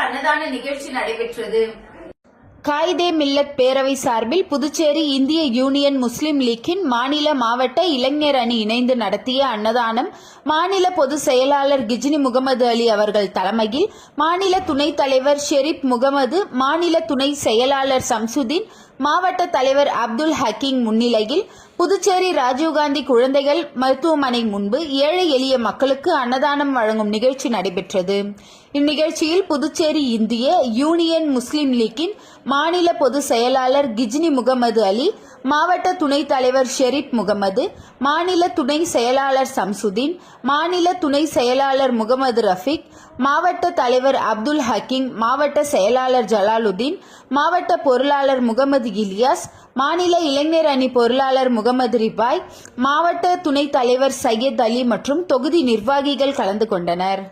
அன்னதான நிகழ்ச்சி நடைபெற்றது. காயிதே மில்லத் பேரவை சார்பில் புதுச்சேரி இந்திய யூனியன் முஸ்லிம் லீக்கின் மாநில மாவட்ட இளைஞர் அணி இணைந்து நடத்திய அன்னதானம் மாநில பொதுச் செயலாளர் கிஜினி முகமது அலி அவர்கள் தலைமையில் மாநில துணைத் தலைவர் ஷெரீப் முகமது மாநில துணை செயலாளர் சம்சுதீன் மாவட்ட தலைவர் அப்துல் ஹக்கீம் முன்னிலையில் புதுச்சேரி ராஜீவ்காந்தி குழந்தைகள் மருத்துவமனை முன்பு ஏழை எளிய மக்களுக்கு அன்னதானம் வழங்கும் நிகழ்ச்சி நடைபெற்றது. இந்நிகழ்ச்சியில் புதுச்சேரி இந்திய யூனியன் முஸ்லீம் லீக்கின் மாநில பொதுச் செயலாளர் கிஜ்னி முகமது அலி மாவட்ட துணைத் தலைவர் ஷெரீப் முகமது மாநில துணை செயலாளர் சம்சுதீன் மாநில துணை செயலாளர் முகமது ரஃபீக் மாவட்ட தலைவர் அப்துல் ஹக்கீம் மாவட்ட செயலாளர் ஜலாலுதீன் மாவட்ட பொருளாளர் முகமது இலியாஸ் மாநில இளைஞர் அணி பொருளாளர் முகமது ரிபாய் மாவட்ட துணைத் தலைவர் சையத் அலி மற்றும் தொகுதி நிர்வாகிகள் கலந்து கொண்டனர்.